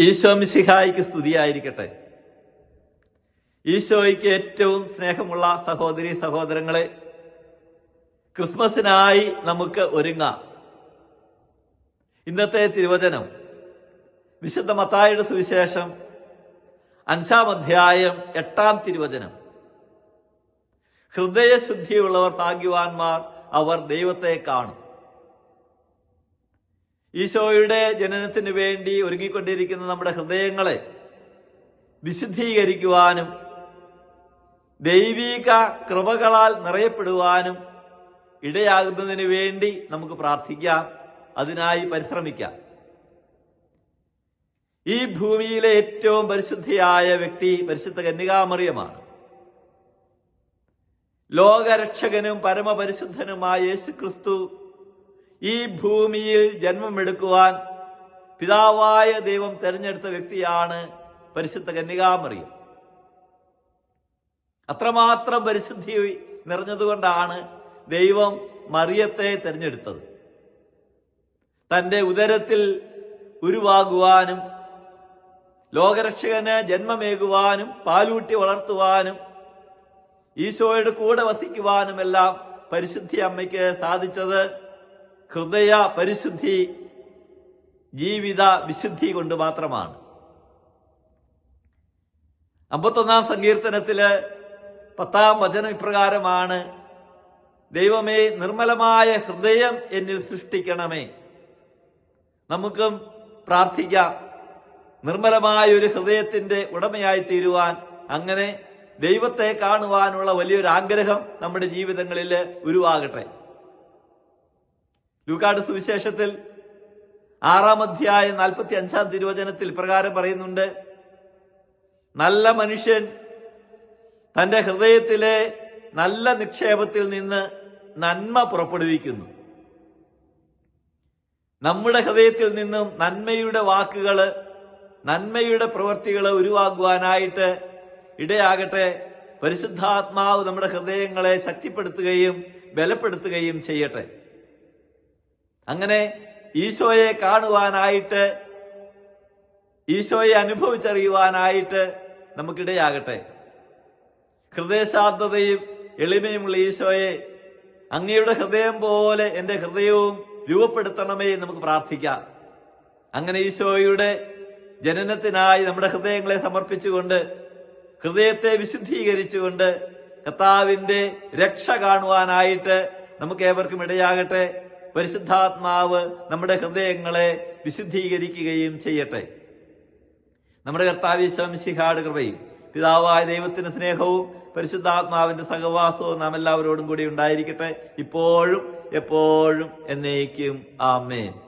ഈശോ മിശിഹായിക്ക് സ്തുതിയായിരിക്കട്ടെ. ഈശോയ്ക്ക് ഏറ്റവും സ്നേഹമുള്ള സഹോദരി സഹോദരങ്ങളെ ക്രിസ്മസിനായി നമുക്ക് ഒരുങ്ങാം. ഇന്നത്തെ തിരുവചനം വിശുദ്ധ മത്തായുടെ സുവിശേഷം അഞ്ചാം അധ്യായം എട്ടാം തിരുവചനം. ഹൃദയശുദ്ധിയുള്ളവർ ഭാഗ്യവാന്മാർ അവർ ദൈവത്തെ കാണും. ഈശോയുടെ ജനനത്തിന് വേണ്ടി ഒരുങ്ങിക്കൊണ്ടിരിക്കുന്ന നമ്മുടെ ഹൃദയങ്ങളെ വിശുദ്ധീകരിക്കുവാനും ദൈവീക കൃപകളാൽ നിറയപ്പെടുവാനും ഇടയാകുന്നതിന് വേണ്ടി നമുക്ക് പ്രാർത്ഥിക്കാം. അതിനായി പരിശ്രമിക്കാം. ഈ ഭൂമിയിലെ ഏറ്റവും പരിശുദ്ധിയായ വ്യക്തി പരിശുദ്ധ കന്യകാമറിയമാണ്. ലോകരക്ഷകനും പരമപരിശുദ്ധനുമായ യേശു ക്രിസ്തു ഈ ഭൂമിയിൽ ജന്മമെടുക്കുവാൻ പിതാവായ ദൈവം തെരഞ്ഞെടുത്ത വ്യക്തിയാണ് പരിശുദ്ധ കന്യകാമറിയം. അത്രമാത്രം പരിശുദ്ധി നിറഞ്ഞതുകൊണ്ടാണ് ദൈവം മറിയത്തെ തെരഞ്ഞെടുത്തത്. തന്റെ ഉദരത്തിൽ ഉരുവാകുവാനും ലോകരക്ഷകന് ജന്മമേകുവാനും പാലൂട്ടി വളർത്തുവാനും ഈശോയുടെ കൂടെ വസിക്കുവാനുമെല്ലാം പരിശുദ്ധി അമ്മയ്ക്ക് സാധിച്ചത് ഹൃദയ പരിശുദ്ധി ജീവിത വിശുദ്ധി കൊണ്ട് മാത്രമാണ്. അമ്പത്തൊന്നാം സങ്കീർത്തനത്തിൽ പത്താം വചനം ഇപ്രകാരമാണ് ദൈവമേ നിർമ്മലമായ ഹൃദയം എന്നിൽ സൃഷ്ടിക്കണമേ. നമുക്കും പ്രാർത്ഥിക്കാം. നിർമ്മലമായ ഒരു ഹൃദയത്തിന്റെ ഉടമയായി തീരുവാൻ അങ്ങനെ ദൈവത്തെ കാണുവാനുള്ള വലിയൊരു ആഗ്രഹം നമ്മുടെ ജീവിതങ്ങളിൽ ഉരുവാകട്ടെ. ലൂക്കാട് സുവിശേഷത്തിൽ ആറാം അധ്യായം നാൽപ്പത്തി അഞ്ചാം തിരുവചനത്തിൽ പ്രകാരം പറയുന്നുണ്ട് നല്ല മനുഷ്യൻ തന്റെ ഹൃദയത്തിലെ നല്ല നിക്ഷേപത്തിൽ നിന്ന് നന്മ പുറപ്പെടുവിക്കുന്നു. നമ്മുടെ ഹൃദയത്തിൽ നിന്നും നന്മയുടെ വാക്കുകൾ നന്മയുടെ പ്രവൃത്തികൾ ഉരുവാകുവാനായിട്ട് ഇടയാകട്ടെ പരിശുദ്ധാത്മാവ് നമ്മുടെ ഹൃദയങ്ങളെ ശക്തിപ്പെടുത്തുകയും ബലപ്പെടുത്തുകയും ചെയ്യട്ടെ. അങ്ങനെ ഈശോയെ കാണുവാനായിട്ട് ഈശോയെ അനുഭവിച്ചറിയുവാനായിട്ട് നമുക്കിടയാകട്ടെ. ഹൃദയശാന്തതയും എളിമയുമുള്ള ഈശോയെ അങ്ങയുടെ ഹൃദയം പോലെ എന്റെ ഹൃദയവും രൂപപ്പെടുത്തണമേ നമുക്ക് പ്രാർത്ഥിക്കാം. അങ്ങനെ ഈശോയുടെ ജനനത്തിനായി നമ്മുടെ ഹൃദയങ്ങളെ സമർപ്പിച്ചുകൊണ്ട് ഹൃദയത്തെ വിശുദ്ധീകരിച്ചുകൊണ്ട് കർത്താവിന്റെ രക്ഷ കാണുവാനായിട്ട് നമുക്ക് ഏവർക്കും ഇടയാകട്ടെ. പരിശുദ്ധാത്മാവ് നമ്മുടെ ഹൃദയങ്ങളെ വിശുദ്ധീകരിക്കുകയും ചെയ്യട്ടെ. നമ്മുടെ കർത്താവിശ്വം ശിഹാട് കൃപയും പിതാവായ ദൈവത്തിന്റെ സ്നേഹവും പരിശുദ്ധാത്മാവിന്റെ സഹവാസവും നാം എല്ലാവരോടും കൂടി ഉണ്ടായിരിക്കട്ടെ. ഇപ്പോഴും എപ്പോഴും എന്നേക്കും. ആമേൻ.